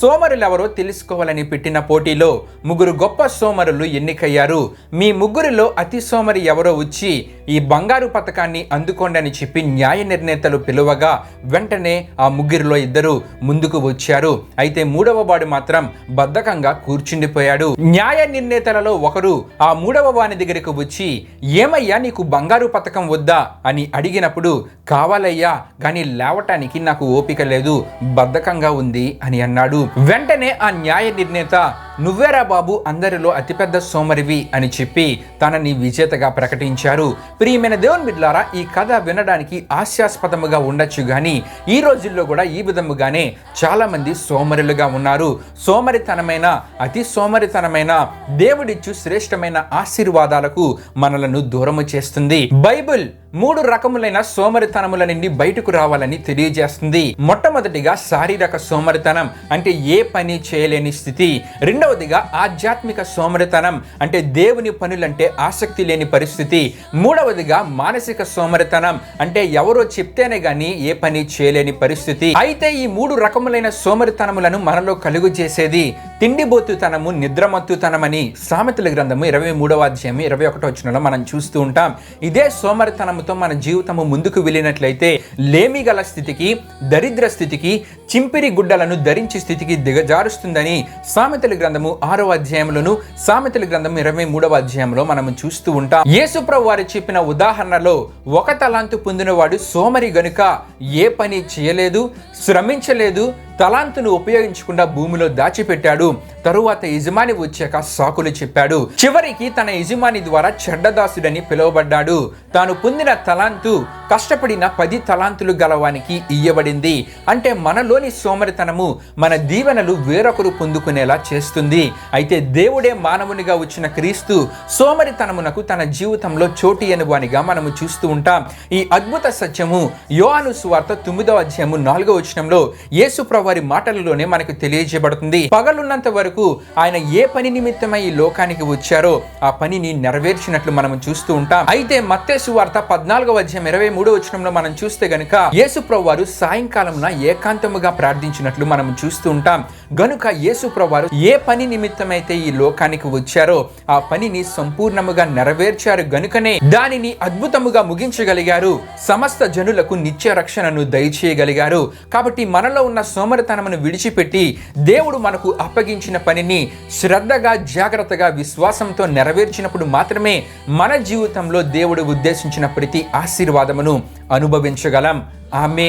సోమరులెవరో తెలుసుకోవాలని పెట్టిన పోటీలో ముగ్గురు గొప్ప సోమరులు ఎన్నికయ్యారు. మీ ముగ్గురిలో అతి సోమరి ఎవరో వచ్చి ఈ బంగారు పథకాన్ని అందుకోండి అని చెప్పి న్యాయ నిర్ణేతలు పిలువగా వెంటనే ఆ ముగ్గురిలో ఇద్దరు ముందుకు వచ్చారు. అయితే మూడవ వాడు మాత్రం బద్ధకంగా కూర్చుండిపోయాడు. న్యాయ నిర్ణేతలలో ఒకరు ఆ మూడవ వాని దగ్గరకు వచ్చి ఏమయ్యా నీకు బంగారు పథకం వద్దా? అని అడిగినప్పుడు కావాలయ్యా కానీ లేవటానికి నాకు ఓపిక లేదు బద్ధకంగా ఉంది అని అన్నాడు. వెంటనే ఆ న్యాయ నిర్ణేత నువ్వేరా బాబు అందరిలో అతిపెద్ద సోమరివి అని చెప్పి తనని విజేతగా ప్రకటించారు. ప్రియమైన దేవుని బిడ్లారా ఈ కథ వినడానికి హాస్యాస్పదముగా ఉండొచ్చు కానీ ఈ రోజుల్లో కూడా ఈ విధముగానే చాలా మంది సోమరులుగా ఉన్నారు. సోమరితనమైన అతి సోమరితనమైన దేవుడిచ్చు శ్రేష్టమైన ఆశీర్వాదాలకు మనలను దూరము చేస్తుంది. బైబిల్ మూడు రకములైన సోమరితనముల నుండి బయటకు రావాలని తెలియజేస్తుంది. మొట్టమొదటిగా శారీరక సోమరితనం అంటే ఏ పని చేయలేని స్థితి రెండు రెండవదిగా ఆధ్యాత్మిక సోమరితనం అంటే దేవుని పనులంటే ఆసక్తి లేని పరిస్థితి. మూడవదిగా మానసిక సోమరితనం అంటే ఎవరో చెప్తేనే గాని ఏ పని చేయలేని పరిస్థితి. అయితే ఈ మూడు రకములైన సోమరితనములను మనలో కలుగు చేసేది తిండిబోతుతనము నిద్రమత్తుతనమని సామెతల గ్రంథము ఇరవై మూడవ అధ్యాయం ఇరవై ఒకటో వచ్చినలో మనం చూస్తూ ఉంటాం. ఇదే సోమరితనముతో మన జీవితము ముందుకు వెళ్ళినట్లయితే లేమి గల స్థితికి దరిద్ర స్థితికి చింపిరి గుడ్డలను ధరించి స్థితికి దిగజారుస్తుందని సామెతల గ్రంథము ఆరో అధ్యాయంలోను సామెతల గ్రంథము ఇరవై మూడవ అధ్యాయంలో మనం చూస్తూ ఉంటాం. యేసుప్రభు వారు చెప్పిన ఉదాహరణలో ఒక తలాంతు పొందినవాడు సోమరి గనుక ఏ పని చేయలేదు శ్రమించలేదు తలాంతును ఉపయోగించకుండా భూమిలో దాచిపెట్టాడు. తరువాత యజమాని వచ్చాక సాకులు చెప్పాడు. చివరికి తన యజమాని ద్వారా చెడ్డదాసుడని పిలువబడ్డాడు. తాను పొందిన తలాంతు కష్టపడిన పది తలాంతులు గలవానికి ఇయ్యబడింది. అంటే మనలోని సోమరితనము మన దీవెనలు వేరొకరు పొందుకునేలా చేస్తుంది. అయితే దేవుడే మానవునిగా వచ్చిన క్రీస్తు సోమరితనమునకు తన జీవితంలో చోటి అనుభవానిగా మనము చూస్తూ ఉంటాం. ఈ అద్భుత సత్యము యోహాను సువార్త తొమ్మిదవ అధ్యాయము నాలుగో వచనంలో యేసు వారి మాటలలోనే మనకు తెలియజేయబడుతుంది. పగలున్నంత వరకు ఆయన ఏ పని నిమిత్తమై ఈ లోకానికి వచ్చారో ఆ పనిని నెరవేర్చినట్లు మనం చూస్తూ ఉంటాం. అయితే మత్తేసు వార్త పద్నాలుగవ అధ్యాయం ఇరవై మూడో వచనంలో మనం చూస్తే గనుక యేసుప్రభు వారు సాయంకాలమున ఏకాంతముగా ప్రార్థించినట్లు మనం చూస్తూ ఉంటాం. గనుక యేసుప్రభు వారు ఏ పని నిమిత్తమైతే ఈ లోకానికి వచ్చారో ఆ పనిని సంపూర్ణముగా నెరవేర్చారు గనుకనే దానిని అద్భుతముగా ముగించగలిగారు. సమస్త జనులకు నిత్య రక్షణను దయచేయగలిగారు. కాబట్టి మనలో ఉన్న సోమ సోమరితనమును విడిచిపెట్టి దేవుడు మనకు అప్పగించిన పనిని శ్రద్ధగా జాగ్రత్తగా విశ్వాసంతో నెరవేర్చినప్పుడు మాత్రమే మన జీవితంలో దేవుడు ఉద్దేశించిన ప్రతి ఆశీర్వాదమును అనుభవించగలం. ఆమె